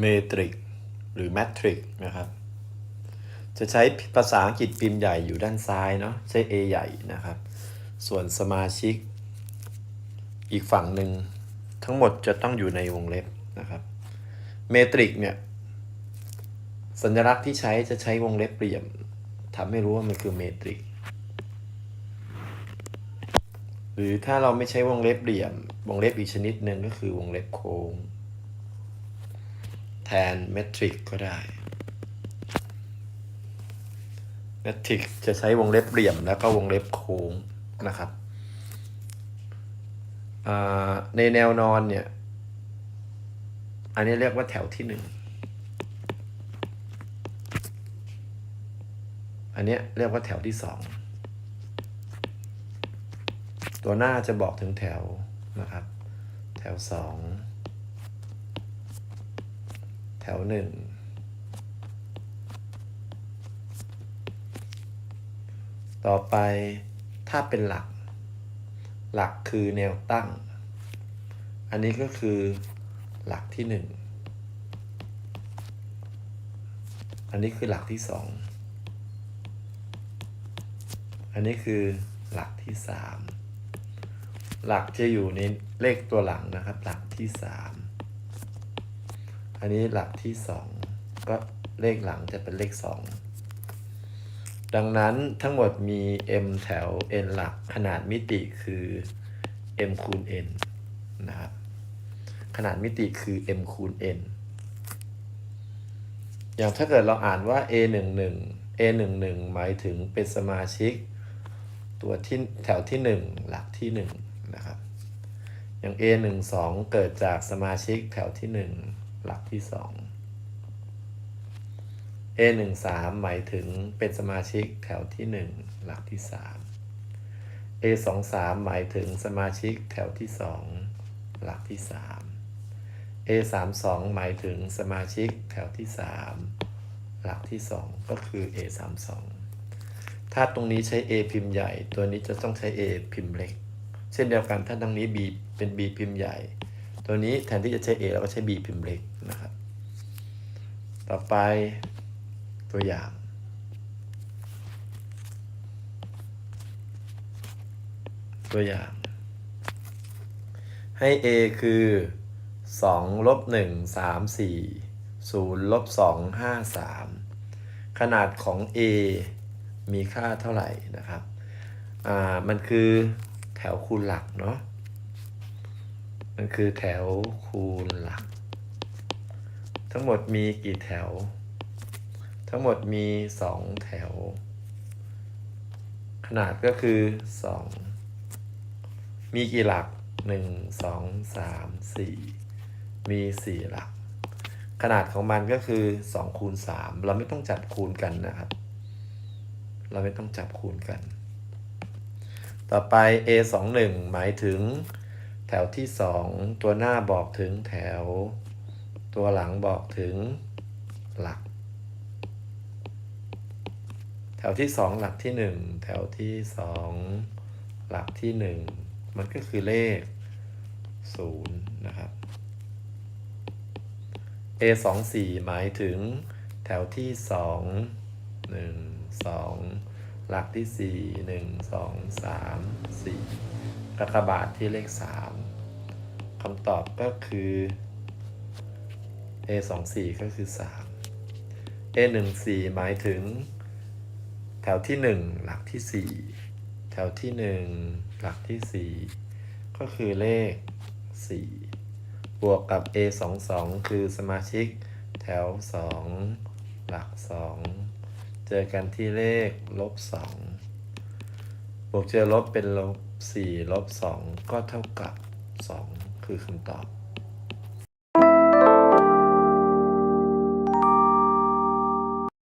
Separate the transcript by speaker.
Speaker 1: เมตริกหรือแมทริกนะครับ จะใช้ภาษาอังกฤษพิมพ์ใหญ่อยู่ด้านซ้ายเนาะใช้ A ใหญ่นะครับ ส่วนสมาชิก อีกฝั่งหนึ่งทั้งหมดจะต้องอยู่ในวงเล็บนะครับเมตริกเนี่ย สัญลักษณ์ที่ใช้จะใช้วงเล็บเปลี่ยมทำให้รู้ว่ามันคือเมตริกหรือถ้าเราไม่ใช้วงเล็บเหลี่ยม วงเล็บอีกชนิดหนึ่งก็คือวงเล็บโค้ง แทนเมตริกก็ได้เมตริกจะใช้วงเล็บเหลี่ยมแล้วก็วงเล็บโค้งนะครับในแนวนอนเนี่ย อันนี้เรียกว่าแถวที่หนึ่ง อันเนี้ยเรียกว่าแถวที่สอง ตัวหน้าจะบอกถึงแถวนะครับ แถวสอง วหนึ่งต่อไปถ้าเป็นหลัก หลักคือแนวตั้ง อันนี้ก็คือหลักที่หนึ่งอันนี้คือหลักที่สองอันนี้คือหลักที่สามหลักจะอยู่ในเลขตัวหลังนะครับ หลักที่สาม อันนี้หลักที่สองก็เลขหลังจะเป็นเลขสองดังนั้นทั้งหมดมี m แถว n หลักขนาดมิติคือ m คูณ n นะครับขนาดมิติคือ m คูณ n อย่างถ้าเกิดเราอ่านว่า a 1 1 a 1 1หมายถึงเป็นสมาชิก ตัวที่แถวที่ 1 หลักที่ 1 นะครับ อย่าง a 1 2เกิดจากสมาชิกแถวที่ 1 หลักที่2 a 1 3หมายถึงเป็นสมาชิกแถวที่ 1 หลักที่ 3 a 2 3หมายถึงสมาชิกแถวที่ 2 หลักที่ 3 a 3 2หมายถึงสมาชิกแถวที่ 3 หลักที่ 2 ก็คือ a 3 2ถ้าตรงนี้ใช้ a พิมพ์ใหญ่ ตัวนี้จะต้องใช้ a พิมพ์เล็ก เช่นเดียวกันถ้าตรงนี้ b เป็น b พิมพ์ใหญ่ ตัวนี้แทนที่จะใช้ a เราก็ใช้ b พิมพ์เล็กนะครับ ต่อไปตัวอย่าง ตัวอย่าง ให้ a คือ2ลบ1 3 4 0ลบ2 5 3 ขนาดของ a มีค่าเท่าไหร่นะครับ อ่า มันคือแถวคูณหลักเนาะ มันคือแถวคูณหลัก ทั้งหมดมีกี่แถว ทั้งหมดมี2แถว ขนาดก็คือ2มีกี่หลัก1 2 3 4มี4หลัก ขนาดของมันก็คือ2คูณ3เราไม่ต้องจับคูณกันนะครับ เราไม่ต้องจับคูณกัน ต่อไป a 2 1หมายถึง แถวที่2ตัวหน้าบอกถึงแถว ตัวหลังบอกถึงหลัก แถวที่2หลักที่1แถวที่2หลักที่1มันก็คือเลข0นย์นะครับ a 2 4หมายถึงแถวที่2 1 2หนึ่งสอง หลักที่ 4 1 2 3 4กากบาทที่เลข 3คำตอบก็คือ a 2 4ก็คือ 3 a 1 4หมายถึง แถวที่ 1 หลักที่ 4 แถวที่ 1 หลักที่ 4 ก็คือเลข 4 บวกกับ a 2 2คือสมาชิก แถว 2 หลัก 2 เจอกันที่เลขลบสองบวกเจอลบเป็นลบสี่ลบสองก็เท่ากับสองคือคำตอบ